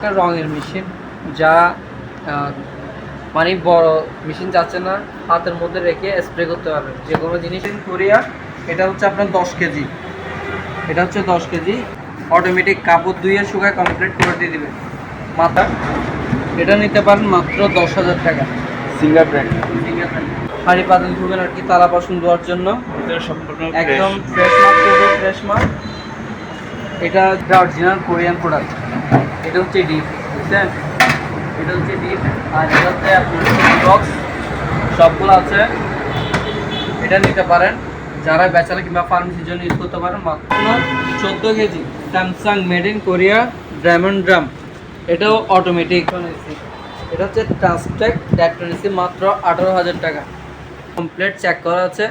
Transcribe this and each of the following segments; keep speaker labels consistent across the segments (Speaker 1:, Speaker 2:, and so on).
Speaker 1: একটা রঙের মেশিন যা মানে বড় মেশিন যাচ্ছে না হাতের মধ্যে রেখে স্প্রে করতে পারবেন। যে কোনো জিনিস কোরিয়া এটা হচ্ছে আপনার দশ কেজি। এটা হচ্ছে দশ কেজি। অটোমেটিক কাপড় ধুয়ে শুকায় কমপ্লিট করে দিয়ে দিবে মাথা এটা নিতে পারেন মাত্র দশ হাজার টাকা।
Speaker 2: সিঙ্গার ব্র্যান্ড
Speaker 1: হাড়ি পাতিল ধুবেন আর কি তালা বাসন ধোয়ার জন্য। একদম ফ্রেশ মাল করবে ফ্রেশ মাল। এটা অরিজিনাল কোরিয়ান প্রোডাক্ট এটা হচ্ছে ডিপ, বুঝছেন? এটা হচ্ছে ডিপ, আর এটা হচ্ছে আপনার বক্স সবগুলো আছে। এটা নিতে পারেন। যারা ব্যাচারা কিংবা ফার্মেসির জন্য ইউজ করতে পারেন, মাত্র চোদ্দ KG. Samsung made in Korea diamond drum এটাও অটোমেটিক এটা হচ্ছে ট্রান্সটেক ড্যাট্রনিসি মাত্র আঠারো হাজার টাকা। কমপ্লিট চেক করা আছে।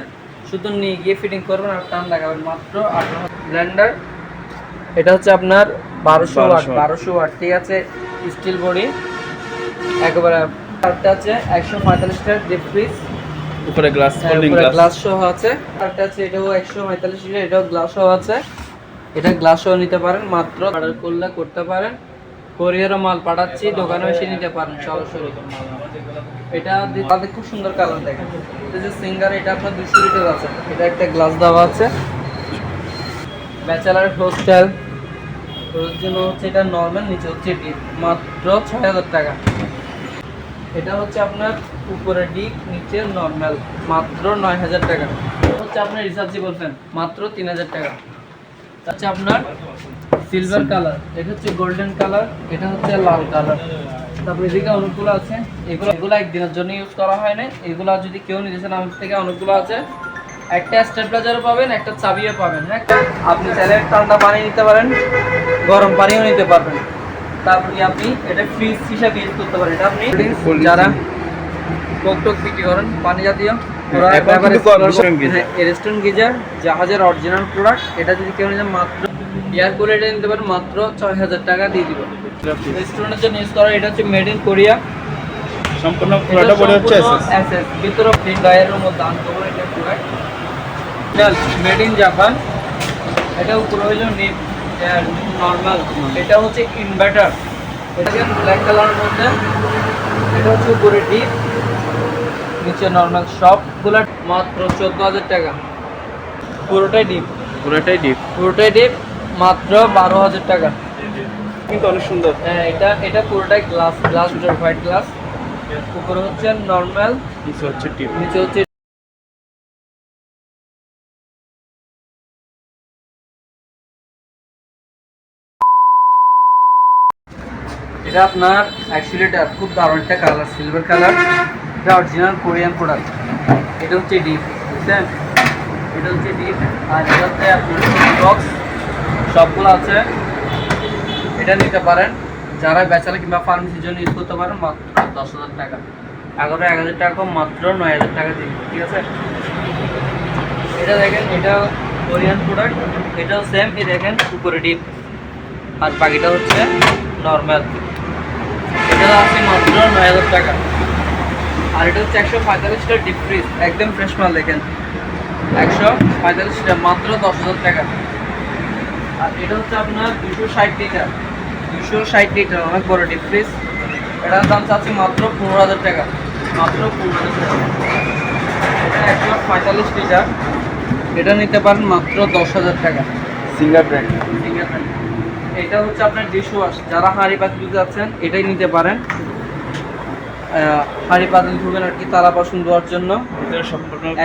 Speaker 1: শুধু নিয়ে গিয়ে ফিটিং করবেন আর টান লাগাবেন। মাত্র আঠারো ব্লেন্ডার এটা হচ্ছে আপনার বারোশো ওয়াট বারোশো ওয়াট। ঠিক আছে স্টিল বডি একেবারে আরেকটা আছে একশো পঁয়তাল্লিশটা ডিপ ফ্রিজ
Speaker 2: উপরে গ্লাস ফোল্ডিং গ্লাস
Speaker 1: গ্লাস সহ আছে। আরেকটা আছে এটাও একশো পঁয়তাল্লিশ লিটার এটাও গ্লাস সহ আছে। এটা গ্লাস সহ নিতে পারেন মাত্র অর্ডার করলে করতে পারেন। কোরিয়ারও মাল পাঠাচ্ছি দোকানে এসে নিতে পারেন সরাসরি। এটা তাদের খুব সুন্দর কালার দেখেন। এটা যে সিঙ্গার এটা আপনার দুশো লিটার আছে। এটা একটা গ্লাস দেওয়া আছে। ব্যাচেলার হোস্টেল সিলভার কালার এটা হচ্ছে গোল্ডেন কালার এটা হচ্ছে লাল কালার তারপর এদিকে অনেকগুলো আছে, এগুলো এগুলো একদিনের জন্য ইউজ করা হয় না এগুলো যদি কেউ নিতে আমার থেকে অনেকগুলো আছে। একটা স্টেবিলাইজারও পাবেন একটা চাবিও পাবেন হ্যাঁ? আপনি চাইলে ঠান্ডা পানি নিতে পারেন গরম পানিও নিতে পারবেন। তারপরে আপনি এটা ফ্রিজ হিসাবে ইউজ করতে পারেন। এটা আপনি যারা কোক টোক বিক্রি করেন পানি জাতীয়। হ্যাঁ, রেস্টুরেন্ট গিজার জাহাজের অরিজিনাল প্রোডাক্ট এটা যদি কেউ নিতে মাত্র এয়ার কুলার নিতে পারেন মাত্র ছয় হাজার টাকা দিয়ে দিব। রেস্টুরেন্টের জন্য ইউজ করা এটা হচ্ছে মেড ইন কোরিয়া
Speaker 2: সম্পূর্ণ পুরোটা হচ্ছে এসএস
Speaker 1: ভিতরে প্রিন্ট ডায়ারের মধ্যে আনকমন এটা প্রোডাক্ট মেড ইন জাপান এটা উপরে হইল নিপ নর্মাল এটা হচ্ছে ইনভার্টার এটা ব্ল্যাক কালারের মধ্যে এটা হচ্ছে উপরে ডিপ নিচে নর্মাল সবগুলো মাত্র চোদ্দ হাজার টাকা। পুরোটাই ডিপ
Speaker 2: পুরোটাই ডিপ
Speaker 1: পুরোটাই ডিপ মাত্র বারো হাজার টাকা।
Speaker 2: কিন্তু অনেক সুন্দর।
Speaker 1: হ্যাঁ এটা এটা পুরোটাই গ্লাস গ্লাস হোয়াইট গ্লাস উপরে হচ্ছে নর্মাল
Speaker 2: কিছু হচ্ছে ডিপ
Speaker 1: নিচে হচ্ছে এটা আপনার অ্যাকচুয়ালি এটা খুব দারুণ একটা কালার সিলভার কালার এটা অরিজিনাল কোরিয়ান প্রোডাক্ট এটা হচ্ছে ডিপ বুঝছেন? এটা হচ্ছে ডিপ আর এটা হচ্ছে আপনার বক্স সবগুলো আছে। এটা নিতে পারেন। যারা বেচারা কিংবা ফার্মেসির জন্য ইউজ করতে পারেন, মাত্র দশ হাজার টাকা। এগারো এক হাজার টাকা মাত্র নয় হাজার টাকা দিন, ঠিক আছে? এটা দেখেন, এটা কোরিয়ান প্রোডাক্ট এটাও সেম এই দেখেন, উপরে ডিপ আর বাকিটা হচ্ছে নর্মাল এটা আছে মাত্র নয় হাজার টাকা। আর এটা হচ্ছে একশো পঁয়তাল্লিশটা ডিপ ফ্রিজ একদম ফ্রেশ মাল দেখেন। একশো পঁয়তাল্লিশটা মাত্র দশ হাজার টাকা। আর এটা হচ্ছে আপনার দুশো ষাট লিটার। দুশো ষাট লিটার অনেক বড় ডিপ ফ্রিজ এটার দাম চাচ্ছি মাত্র পনেরো হাজার টাকা। মাত্র পনেরো হাজার টাকা। এটা একশো পঁয়তাল্লিশ লিটার। এটা নিতে পারেন মাত্র দশ হাজার টাকা।
Speaker 2: সিঙ্গার ব্র্যান্ড
Speaker 1: ঠিক আছে এটা হচ্ছে আপনার ডিশ ওয়াশ যারা হাঁড়ি পাতিল ধুতে যাচ্ছেন এটাই নিতে পারেন। হাঁড়ি পাতিল ধুবেন আর কি তালা বাসন ধোয়ার জন্য।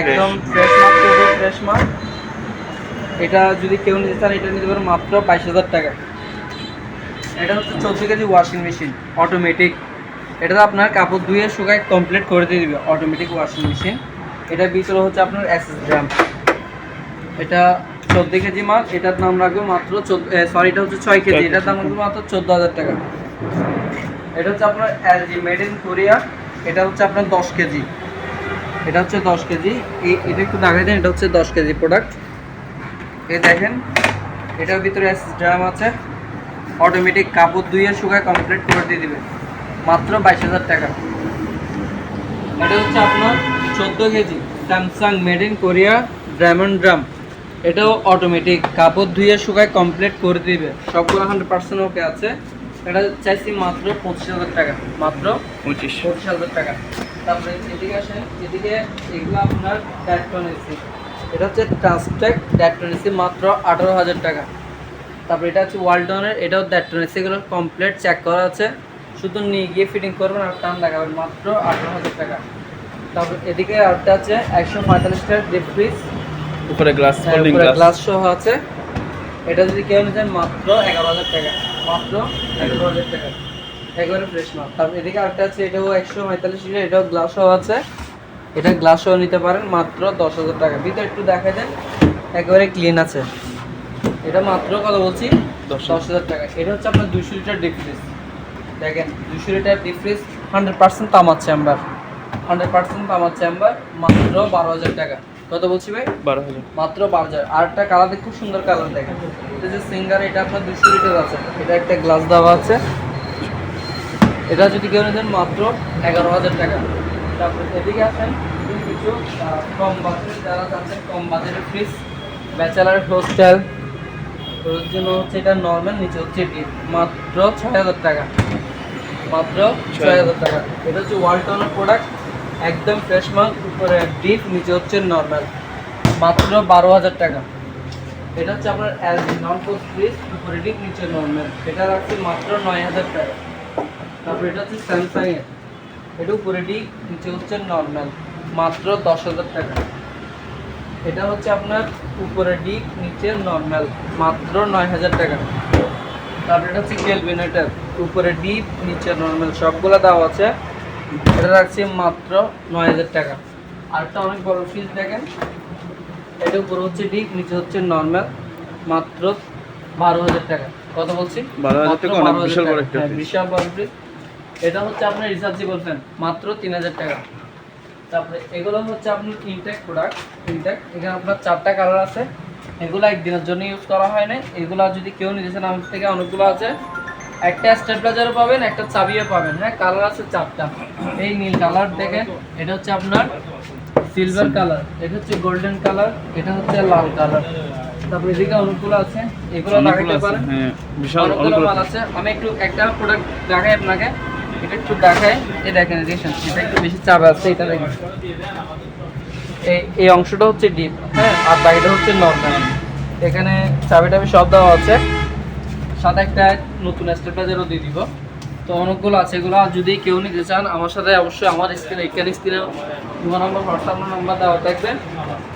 Speaker 1: একদম ফ্রেশ মাল করবে ফ্রেশ মাল এটা যদি কেউ নিতে চান এটা নিতে পারেন মাত্র বাইশ হাজার টাকা। এটা হচ্ছে চোদ্দ কেজি ওয়াশিং মেশিন অটোমেটিক এটা আপনার কাপড় ধুয়ে শুকায় কমপ্লিট করে দিয়ে দিবে অটোমেটিক ওয়াশিং মেশিন এটা ভিতরে হচ্ছে আপনার অ্যাক্সেস ড্রাম এটা চোদ্দ কেজি মাল, এটার দাম রাখবে মাত্র সরি এটা হচ্ছে ছয় কেজি, এটার দাম রাখবে মাত্র চোদ্দ হাজার টাকা। এটা হচ্ছে আপনার এলজি মেড ইন কোরিয়া এটা হচ্ছে আপনার দশ কেজি। এটা হচ্ছে দশ কেজি এই এটা একটু দেখাই দেন, এটা হচ্ছে দশ কেজি প্রোডাক্ট এই দেখেন, এটার ভিতরে ড্রাম আছে অটোমেটিক কাপড় ধুয়ে শুকায় কমপ্লিট করে দিয়ে দিবে মাত্র বাইশ হাজার টাকা। এটা হচ্ছে আপনার চোদ্দ KG Samsung made in Korea diamond drum এটাও অটোমেটিক কাপড় ধুয়ে শুকায় কমপ্লিট করে দিবে। সবগুলো হান্ড্রেড পার্সেন্ট ওকে আছে। এটা চাইছি মাত্র পঁচিশ হাজার টাকা। মাত্র
Speaker 2: পঁচিশ।
Speaker 1: পঁচিশ হাজার টাকা। তারপরে এদিকে আসেন এদিকে এগুলো আপনার ড্যাটটন এসি এটা হচ্ছে ট্রান্সটেক ড্যাটটন এসি মাত্র আঠারো হাজার টাকা। তারপরে এটা হচ্ছে ওয়ালটনের এটাও ড্যাটটন এসি এগুলো কমপ্লিট চেক করা আছে। শুধু নিয়ে গিয়ে ফিটিং করবেন আর টান লাগাবেন মাত্র আঠারো হাজার টাকা। তারপর এদিকে আরেকটা আছে একশো পঁয়তাল্লিশটার ডিপ ফ্রিজ
Speaker 2: উপরে গ্লাস ফোল্ডিং গ্লাস
Speaker 1: গ্লাস সহ আছে। এটা যদি কেউ নিতে চান মাত্র এগারো হাজার টাকা। মাত্র এগারো হাজার টাকা। একবারে ফ্রেশ মাল। তারপর এদিকে আরেকটা আছে এটাও একশো পঁয়তাল্লিশ লিটার এটাও গ্লাস সহ আছে। এটা গ্লাস সহ নিতে পারেন মাত্র দশ হাজার টাকা। ভিতরে একটু দেখা দেন একবারে ক্লিন আছে। এটা মাত্র কত বলছি?
Speaker 2: দশ
Speaker 1: দশ হাজার টাকা। এটা হচ্ছে আপনার দুশো লিটার ডিপ ফ্রিজ দেখেন দুশো litre deep fridge hundred percent তামার চেম্বার হান্ড্রেড পার্সেন্ট তামার চেম্বার মাত্র বারো হাজার টাকা। কত বলছি ভাই?
Speaker 2: বারো হাজার।
Speaker 1: মাত্র বারো হাজার। আর একটা কালার খুব সুন্দর কালার দেখেন। এটা যে সিঙ্গার এটা আপনার দুশো লিটার আছে। এটা একটা গ্লাস দেওয়া আছে। এটা যদি কেউ নেন মাত্র এগারো হাজার টাকা। তারপরে এদিকে আসেন কিছু কম বাজেটের যারা চাচ্ছেন কম বাজেটের ফ্রিজ ব্যাচেলার হোস্টেল ওর জন্য হচ্ছে এটা নর্মাল নিচে হচ্ছে ডিপ মাত্র ছয় হাজার টাকা। মাত্র ছয় হাজার টাকা। এটা হচ্ছে ওয়ালটনের প্রোডাক্ট একদম ফ্রেশ মাল, উপরে ডিপ নিচে হচ্ছে নর্মাল মাত্র বারো হাজার টাকা। এটা হচ্ছে আপনার নন পোস্ট ফ্রিজ উপরে ডিপ নিচে নর্মাল এটা রাখছে মাত্র নয় হাজার টাকা। তারপর এটা হচ্ছে স্যামসাং এর। এটা উপরে ডিপ নিচে হচ্ছে নর্মাল মাত্র দশ হাজার টাকা। এটা হচ্ছে আপনার উপরে ডিপ নিচে নর্মাল মাত্র নয় হাজার টাকা। তারপরে এটা হচ্ছে কেলভিনেটার উপরে ডিপ নিচে নর্মাল সবগুলো দাম আছে। এটা রাখছি মাত্র নয় হাজার টাকা। আরেকটা অনেক বড় ফ্রিজ দেখেন। এটা উপরে হচ্ছে ডিপ নিচে হচ্ছে নর্মাল মাত্র বারো হাজার টাকা। কত বলছি?
Speaker 2: 12,000
Speaker 1: মাত্র
Speaker 2: টাকা, বিশাল বড় একটা
Speaker 1: হ্যাঁ, বিশাল বড় ফ্রিজ এটা হচ্ছে আপনার রিচার্জেবল ফ্যান মাত্র তিন হাজার টাকা। তারপরে এগুলো হচ্ছে আপনার ইনটেক প্রোডাক্ট ইনটেক এখানে আপনার চারটা কালার আছে। এগুলো একদিনের জন্য ইউজ করা হয় না এগুলো যদি কেউ নিতে চান আমার থেকে অনেকগুলো আছে। একটা স্টেবিলাইজারও পাবেন একটা চাবিও পাবেন। হ্যাঁ কালার আছে চারটা। এই নীল কালার দেখেন এটা হচ্ছে আপনার সিলভার কালার এটা হচ্ছে গোল্ডেন কালার এটা হচ্ছে লাল কালার তারপরে এদিকে অনেকগুলো আছে এগুলো লাগাইতে পারেন।
Speaker 2: হ্যাঁ বিশাল
Speaker 1: অনেকগুলো
Speaker 2: অনেকগুলো
Speaker 1: মাল আছে। আমি একটু একটা প্রোডাক্ট দেখাই আপনাকে এটা একটু দেখাই। এই দেখেন দেখেন এটা একটু বেশি চাপ আছে এটা দেখেন। এই এই অংশটা হচ্ছে ডিপ হ্যাঁ আর বাকিটা হচ্ছে নর্মাল এখানে চাবি টাবি সব দেওয়া আছে। সাথে একটা নতুন স্টেপলাইজারও দিয়ে দিব। তো অনেকগুলো আছে এগুলো আর যদি কেউ নিতে চান আমার সাথে অবশ্যই আমার স্ক্রিনে এখানে স্ক্রিনে ফোন নম্বর হোয়াটসঅ্যাপ নাম্বার দেওয়া থাকবে।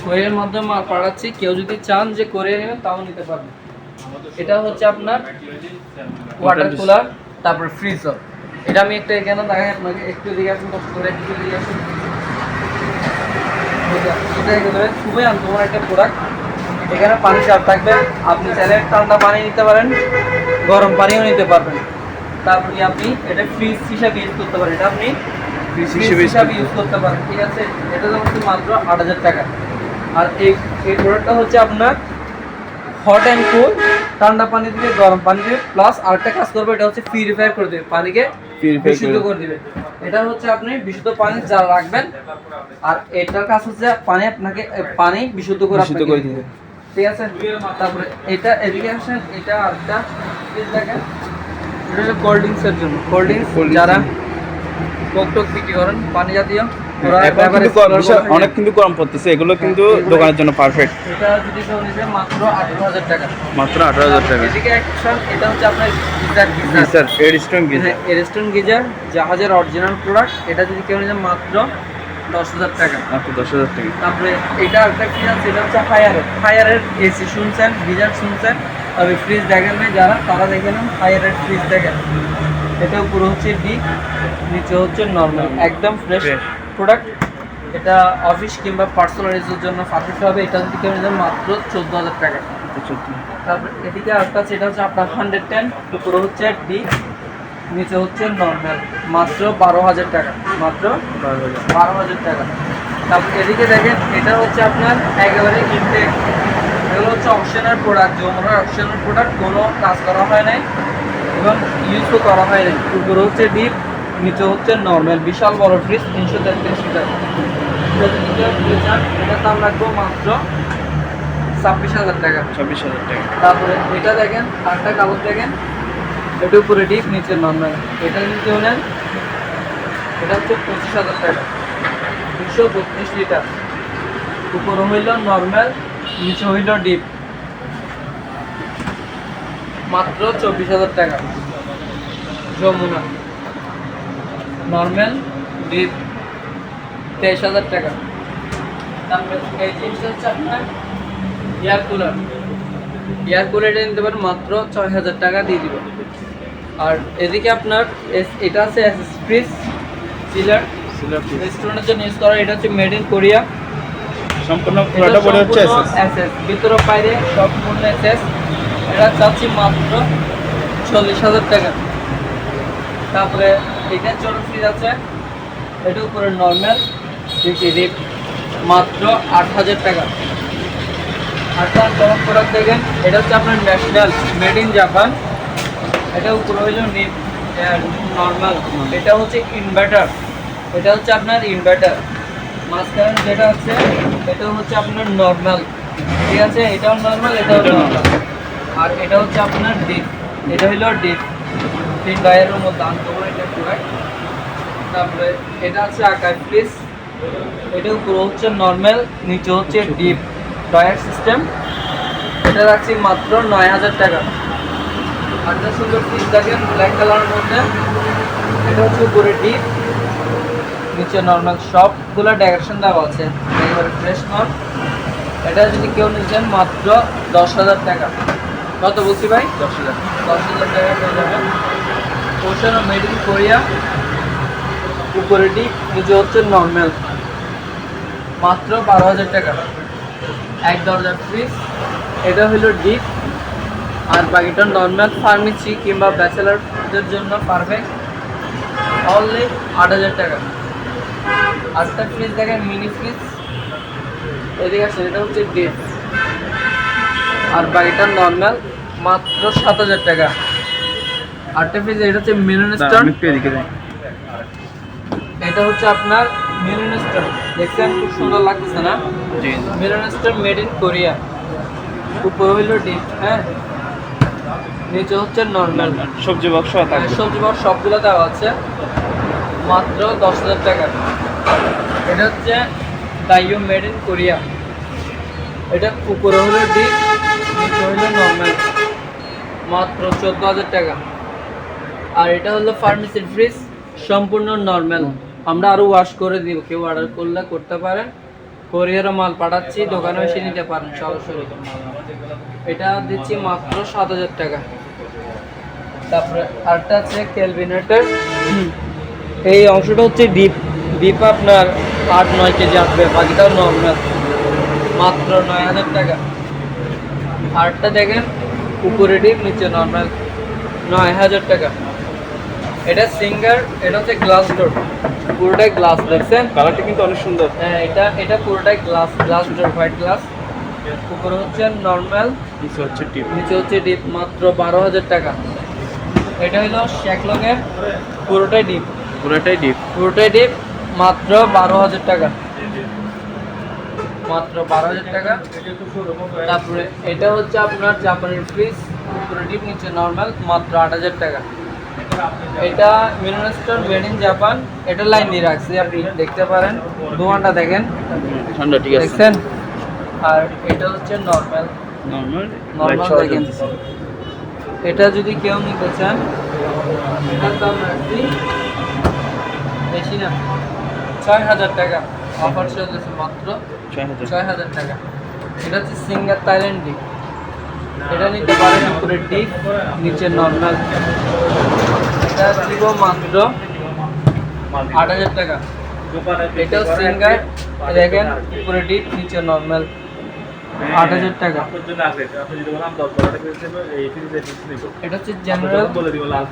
Speaker 1: কোরিয়ার মাধ্যমে পাঠাচ্ছি কেউ যদি চান যে কোরিয়া নেবেন তাও নিতে পারবেন। এটা হচ্ছে আপনার ওয়াটার কুলার তারপর ফ্রিজার এটা আমি একটা এখানে দেখাই আপনাকে একটু দিকে আসুন কষ্ট করে একটু দিকে আসুন। খুবই আনকমন একটা প্রোডাক্ট এখানে পানি চাপ থাকবে। আপনি চাইলে ঠান্ডা পানি নিতে পারেন গরম পানিও নিতে পারবেন। তারপরে আপনি এটা ফ্রিজ হিসাবে ইউজ করতে পারেন। এটা আপনি ফ্রিজ
Speaker 2: হিসেবে করতে
Speaker 1: ইউজ করতে পারেন। ঠিক আছে? এটা হচ্ছে মাত্র আট হাজার টাকা। আর এই এই প্রোডাক্টটা হচ্ছে আপনার হট অ্যান্ড কুল ঠান্ডা পানি দিবে গরম পানি দিবে প্লাস আরেকটা কাজ করবে এটা হচ্ছে করে দেবে। পানিকে বিশুদ্ধ
Speaker 2: করে-
Speaker 1: করে দিবে। এটা হচ্ছে আপনি বিশুদ্ধ পানি যা রাখবেন আর এটার কাজ হচ্ছে পানি আপনাকে পানি বিশুদ্ধ করে
Speaker 2: বিশুদ্ধ করে
Speaker 1: দিবে। ঠিক আছে তারপরে এটা এদিকে আসেন এটা আরেকটা দেখেন এটা হচ্ছে কোল্ড ড্রিঙ্কসের জন্য। কোল্ড ড্রিঙ্কস যারা বিক্রি করেন পানি জাতীয়
Speaker 2: হ্যাঁ। অনেক কিন্তু গরম পড়তেছে এগুলো কিন্তু দোকানের জন্য পারফেক্ট
Speaker 1: এটা যদি কেউ নিতে মাত্র আঠারো হাজার টাকা।
Speaker 2: মাত্র আঠারো হাজার টাকা।
Speaker 1: এদিকে অ্যাকশন এটা হচ্ছে আপনার গিজার গিজার। জাহাজের অরিজিনাল প্রোডাক্ট এটা যদি কেউ নিতে মাত্র দশ হাজার টাকা।
Speaker 2: মাত্র দশ হাজার টাকা।
Speaker 1: তারপরে এটা একটা কি আছে? এটা হচ্ছে ফায়ারের ফায়ারের এসি শুনছেন গিজার শুনছেন তবে ফ্রিজ দেখেন না যারা তারা দেখে নেন ফায়ারের ফ্রিজ দেখেন। এটা উপরে হচ্ছে ডিপ নিচে হচ্ছে নর্মাল একদম ফ্রেশ প্রোডাক্ট এটা অফিস কিংবা পার্সোনাল ইউজের জন্য পারফেক্ট হবে। এটা যদি কেউ মাত্র চোদ্দ হাজার টাকা। তারপর এদিকে আরেকটা আছে এটা হচ্ছে আপনার হান্ড্রেড টেন উপরে হচ্ছে ডি নিচে হচ্ছে নর্মাল মাত্র বারো হাজার টাকা মাত্র বারো হাজার টাকা। তারপর এদিকে দেখেন এটা হচ্ছে আপনার একেবারে ইনটেক এগুলো হচ্ছে অপশনের প্রোডাক্ট যমুনার অপশনের প্রোডাক্ট কোনো কাজ করা হয় নাই এবং ইউজও করা হয় নাই। উপরে হচ্ছে ডিপ নিচে হচ্ছে নর্মাল বিশাল বড় ফ্রিজ তিনশো তেত্রিশ লিটার। এটার দাম রাখব মাত্র ছাব্বিশ হাজার টাকা।
Speaker 2: ছাব্বিশ হাজার টাকা।
Speaker 1: তারপরে এটা দেখেন আরেকটা কাগজ দেখেন এটা উপরে ডিপ নিচে নর্মাল এটা কেউ নেন। এটা হচ্ছে পঁচিশ হাজার টাকা। দুশো বত্রিশ লিটার। উপরে হইল নর্মাল নিচে হইল ডিপ মাত্র চব্বিশ হাজার টাকা। যমুনা। নর্মাল ডিপ তেইশ হাজার টাকা। তারপরে এই জিনিসটা হচ্ছে আপনার এয়ার কুলার এয়ার কুলারটা নিতে পারেন মাত্র ছয় হাজার টাকা দিয়ে দিব আর এদিকে আপনার এটা আছে ফ্রিজ সিলার রেস্টুরেন্টের জন্য ইউজ করা এটা হচ্ছে মেড ইন কোরিয়া
Speaker 2: সম্পূর্ণ পুরোটা পড়ে হচ্ছে
Speaker 1: এসএস ভিতরে বাইরে সম্পূর্ণ এসএস এটা চাচ্ছি মাত্র চল্লিশ হাজার টাকা। তারপরে এটা ছোট ফ্রিজ আছে। এটা উপরে নর্মাল রিপ মাত্র আট হাজার টাকা। আর তার গরম প্রোডাক্ট দেখেন এটা হচ্ছে আপনার ন্যাশনাল মেড ইন জাপান এটা উপরে হইল নিপ নর্মাল এটা হচ্ছে ইনভার্টার এটা হচ্ছে আপনার ইনভার্টার মাঝখানে যেটা আছে, এটা হচ্ছে আপনার নর্মাল ঠিক আছে? এটাও নর্মাল এটাও নর্মাল আর এটা হচ্ছে আপনার ডিপ এটা হইল ডিপ তিন ডায়ের মধ্যে আনতে পারে এটা পুরাই তারপরে এটা আছে আকার প্লিস এটা উপরে হচ্ছে নর্মাল নিচে হচ্ছে ডিপ ডয়ার সিস্টেম এটা রাখছি মাত্র নয় হাজার টাকা। আটটা সুন্দর পিস দেখেন ব্ল্যাক কালারের মধ্যে। এটা হচ্ছে উপরে ডিপ নিচে নর্মাল সবগুলো ডেকোরেশন দেওয়া আছে একেবারে ফ্রেশ মাল। এটা যদি কেউ নিতেন মাত্র দশ হাজার টাকা। কত বলছি ভাই?
Speaker 2: দশ হাজার।
Speaker 1: দশ হাজার টাকা পেয়ে যাবেন ওশান মেড ইন কোরিয়া উপরে ডিপ নিচে হচ্ছে নর্মাল মাত্র বারো হাজার টাকা। এক দরজার ফ্রিজ এটা হলো ডিপ আর বাকিটা নর্মাল ফার্মেসি কিংবা ব্যাচেলারদের জন্য পারফেক্ট অনলি আট হাজার টাকা। আটটা ফ্রিজ দেখেন মিনি ফ্রিজ এদিকে আছে এটা হচ্ছে ডিপ আর বাকিটা নর্মাল মাত্র সাত হাজার টাকা। আটটা ফ্রিজ এটা হচ্ছে মিলন স্টোন এটা হচ্ছে আপনার মিলন স্টোন দেখছেন খুব সুন্দর লাগতেছে না? মিলন স্টোন মেড ইন কোরিয়া উপরে হইল ডিপ হ্যাঁ? নিচে হচ্ছে নর্মাল
Speaker 2: সবজি বক্স
Speaker 1: সবজি বর সবগুলো দেওয়া আছে। মাত্র দশ হাজার টাকা। এটা হচ্ছে ডাইও মেড ইন কোরিয়া এটা উপরে হলো ডিপ নিচে হলো নর্মাল মাত্র চোদ্দ হাজার টাকা। আর এটা হলো ফার্মেসির ফ্রিজ সম্পূর্ণ নর্মাল আমরা আরও ওয়াশ করে দিব কেউ অর্ডার করলে করতে পারেন কোরিয়ারও মাল পাঠাচ্ছি দোকানে এসে নিতে পারেন সরাসরি। এটা দিচ্ছি মাত্র সাত হাজার টাকা। তারপরে আরেকটা আছে ক্যালভিনেটার এই অংশটা হচ্ছে ডিপ ডিপ আপনার আট নয় কেজি আসবে। বাকিটাও নর্মাল মাত্র নয় হাজার টাকা। আরেকটা দেখেন উপরে ডিপ নিচে নর্মাল নয় হাজার টাকা। এটা সিঙ্গার এটা হচ্ছে গ্লাস ডোর পুরোটাই গ্লাস দেখছেন?
Speaker 2: কালারটা কিন্তু অনেক সুন্দর।
Speaker 1: হ্যাঁ এটা এটা পুরোটাই glass glass door white glass উপরে হচ্ছে নর্মাল
Speaker 2: নিচে হচ্ছে টিপ
Speaker 1: নিচে হচ্ছে ডিপ মাত্র বারো হাজার টাকা। এটা হলো শ্যাকলংয়ের পুরোটাই ডিপ।
Speaker 2: পুরোটাই ডিপ।
Speaker 1: পুরোটাই ডিপ মাত্র বারো হাজার টাকা। মাত্র বারো হাজার টাকা। তারপরে এটা হচ্ছে আপনার জাপানের ফ্রিজ পুরো ডিপ নিচে নর্মাল মাত্র আট হাজার টাকা। এটা mineral store made in Japan এটা লাইন দিয়ে রাখছি আপনি দেখতে পারেন। দোকানটা দেখেন।
Speaker 2: ঠান্ডা ঠিক আছে।
Speaker 1: দেখছেন? আর এটা হচ্ছে নর্মাল
Speaker 2: নর্মাল
Speaker 1: নর্মাল দেখেন। এটা যদি কেউ নিতে চান এটার দাম রাখছি বেশি না ছয় হাজার টাকা অফার চলতেছে মাত্র
Speaker 2: ছয় হাজার।
Speaker 1: টাকা। এটা হচ্ছে সিঙ্গার থাইল্যান্ড এটা নিতে পারেন উপরে ডিপ নিচে নর্মাল এটা দিব মাত্র আট হাজার টাকা। এটাও সিঙ্গার দেখেন উপরে ডিপ নিচে নর্মাল আট হাজার টাকা। এটা হচ্ছে জেনারেল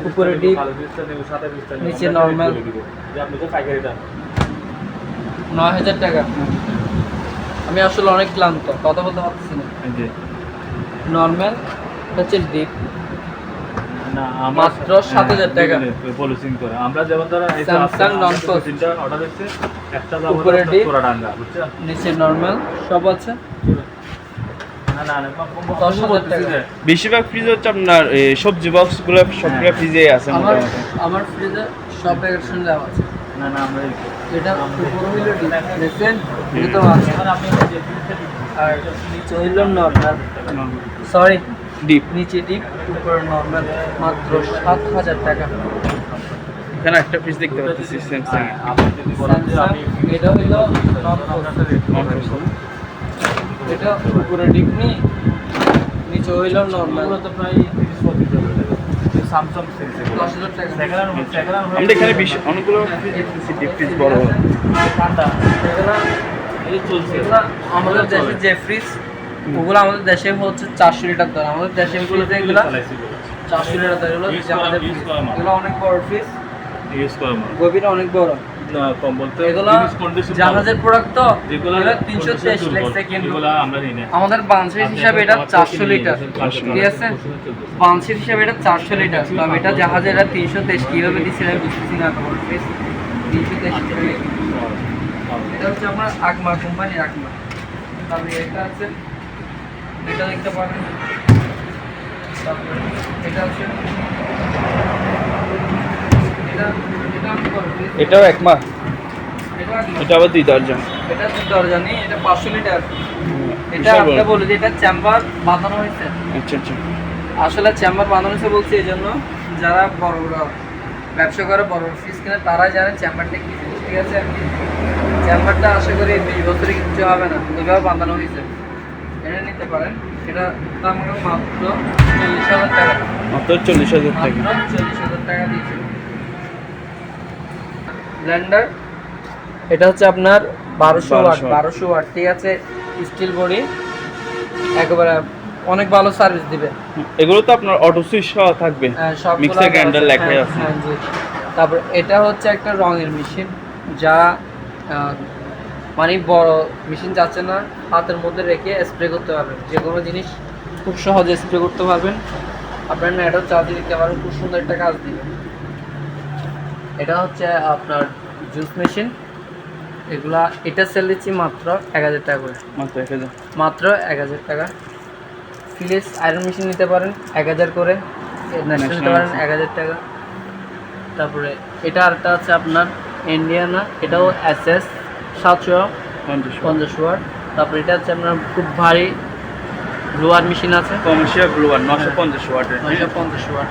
Speaker 1: উপরে ডিপ নিচে নর্মাল নয় হাজার টাকা। আমি আসলে অনেক ক্লান্ত কথা বলতে পারতেছি না। নর্মাল হচ্ছে ডিপ মাত্র 7,000 টাকা।
Speaker 3: পলিসিং করে। আমরা যেমন ধরো তিনটা অর্ডার দিচ্ছে একটা
Speaker 1: উপরে ডিপ। নিচে নর্মাল সব আছে
Speaker 3: না না না
Speaker 1: দশ হাজার টাকা।
Speaker 2: বেশিরভাগ ফ্রিজ হচ্ছে আপনার সবজি বক্সগুলো সবগুলো ফ্রিজে আছে
Speaker 1: আমার আমার ফ্রিজে সব প্যাকেট দেওয়া আছে।
Speaker 3: না না আমরা
Speaker 1: এটা উপরে হইল ডিপ এটা আছে। আর নিচে হইল নর্মাল সরি
Speaker 2: ডিপ
Speaker 1: নিচে ডিপ উপরে নর্মাল মাত্র সাত হাজার টাকা।
Speaker 2: এখানে একটা ফ্রিজ দেখতে পাচ্ছি স্যামসাং
Speaker 1: এটা হইল এটা উপরে ডিপ নি নিচে হইল নর্মাল
Speaker 3: তো প্রায় তিরিশ স্যামসাং
Speaker 2: আমাদের এখানে অনেকগুলো ডিপ বড় বড়।
Speaker 3: ঠান্ডা এই চলছে।
Speaker 1: আমাদের দেশে যে ফ্রিজ ওগুলো আমাদের দেশে হচ্ছে চারশো লিটার দর। আমাদের দেশে এগুলো চারশো লিটার দর এগুলো আমাদের। এগুলো অনেক বড় ফ্রিজ গভীর অনেক বড়।
Speaker 3: কম বলতে।
Speaker 1: জাহাজের প্রোডাক্ট তো
Speaker 3: যেগুলো
Speaker 1: তিনশো তেইশ
Speaker 3: না।
Speaker 1: আমাদের বাংলাদেশ হিসাবে এটা চারশো লিটার ঠিক আছে? বাংলাদেশ হিসাবে এটা চারশো লিটার তবে এটা জাহাজে এটা তিনশো তেইশ। কীভাবে দিচ্ছে আমি বুঝতেছি না তিনশো তেইশ এটা হচ্ছে আমার আগমা কোম্পানির আগমা তারপরে এটা আছে এটা দেখতে পারেন এটা হচ্ছে এটা এটা আমি বড় fridge।
Speaker 2: এটাও এক মাস।
Speaker 1: এটা
Speaker 2: আবার দুই দরজা।
Speaker 1: এটা তো দরজা নেই এটা পাঁচশো লিটার। এটা। আপনি বলে যে এটা চেম্বার বাঁধানো হয়েছে।
Speaker 2: আচ্ছা আচ্ছা।
Speaker 1: আসলে চেম্বার বাঁধানো হয়েছে বলছি এই জন্য যারা বড় বড় ব্যবসা করে বড় বড় ফিস কিনে তারা জানে চেম্বারটা কি ঠিক আছে? চেম্বারটা আশা করি বিশ বছরে কিছু হবে না ওইভাবে বাঁধানো হয়েছে। এটা নিতে পারেন এটা দাম মাত্র চল্লিশ হাজার টাকা।
Speaker 2: মাত্র চল্লিশ হাজার টাকা।
Speaker 1: চল্লিশ হাজার টাকা দিয়েছে। ব্লেন্ডার। এটা হচ্ছে আপনার বারোশো ওয়াট বারোশো। ওয়াট ঠিক আছে স্টিল বডি। একেবারে অনেক ভালো সার্ভিস দিবে।
Speaker 2: এগুলো তো আপনার অটো সুইচ সহ থাকবে। মিক্সার গ্রাইন্ডার
Speaker 1: হ্যাঁ,
Speaker 2: আছে।
Speaker 1: হ্যাঁ, জি। তারপর এটা হচ্ছে একটা রঙের মেশিন যা মানে বড় মেশিন যাচ্ছে না হাতের মধ্যে রেখে স্প্রে করতে পারবেন। যে কোনো জিনিস খুব সহজে স্প্রে করতে পারবেন। আপনার নেটও চার্জ দিতে পারবেন খুব সুন্দর একটা কাজ দিবে। এটা হচ্ছে আপনার জুস মেশিন এগুলা এটা সেল দিচ্ছি মাত্র এক হাজার টাকা করে।
Speaker 2: মাত্র এক হাজার।
Speaker 1: মাত্র এক হাজার টাকা। ফিলিপস আয়রন মেশিন নিতে পারেন এক হাজার করে। নিতে পারেন এক হাজার টাকা। তারপরে এটা আরেকটা আছে আপনার ইন্ডিয়ানা এটাও এস এস সাতশো পঞ্চাশ ওয়াট। তারপরে এটা হচ্ছে আপনার খুব ভারী ব্লোয়ার মেশিন আছে।
Speaker 2: কমার্শিয়াল গ্লোয়ার নশো পঞ্চাশ ওয়াটের।
Speaker 1: নয়শো পঞ্চাশ ওয়াট